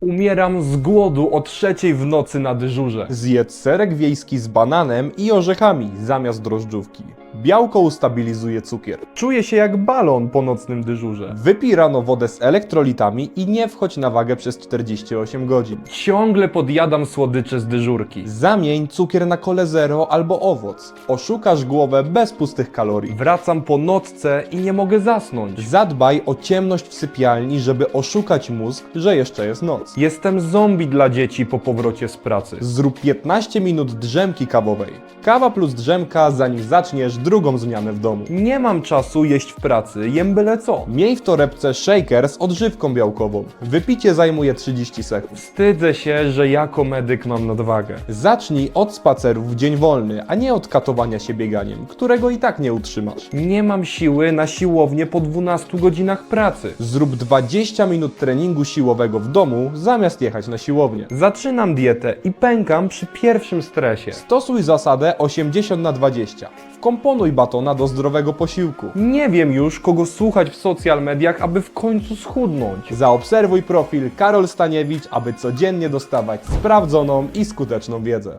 Umieram z głodu o trzeciej w nocy na dyżurze. Zjedz serek wiejski z bananem i orzechami zamiast drożdżówki. Białko ustabilizuje cukier. Czuję się jak balon po nocnym dyżurze. Wypij rano wodę z elektrolitami i nie wchodź na wagę przez 48 godzin. Ciągle podjadam słodycze z dyżurki. Zamień cukier na kole zero albo owoc. Oszukasz głowę bez pustych kalorii. Wracam po nocce i nie mogę zasnąć. Zadbaj o ciemność w sypialni, żeby oszukać mózg, że jeszcze jest noc. Jestem zombie dla dzieci po powrocie z pracy. Zrób 15 minut drzemki kawowej. Kawa plus drzemka, zanim zaczniesz drugą zmianę w domu. Nie mam czasu jeść w pracy, jem byle co. Miej w torebce shaker z odżywką białkową. Wypicie zajmuje 30 sekund. Wstydzę się, że jako medyk mam nadwagę. Zacznij od spacerów w dzień wolny, a nie od katowania się bieganiem, którego i tak nie utrzymasz. Nie mam siły na siłownię po 12 godzinach pracy. Zrób 20 minut treningu siłowego w domu, zamiast jechać na siłownię. Zaczynam dietę i pękam przy pierwszym stresie. Stosuj zasadę 80 na 20. Wkomponuj batona do zdrowego posiłku. Nie wiem już, kogo słuchać w social mediach, aby w końcu schudnąć. Zaobserwuj profil Karol Staniewicz, aby codziennie dostawać sprawdzoną i skuteczną wiedzę.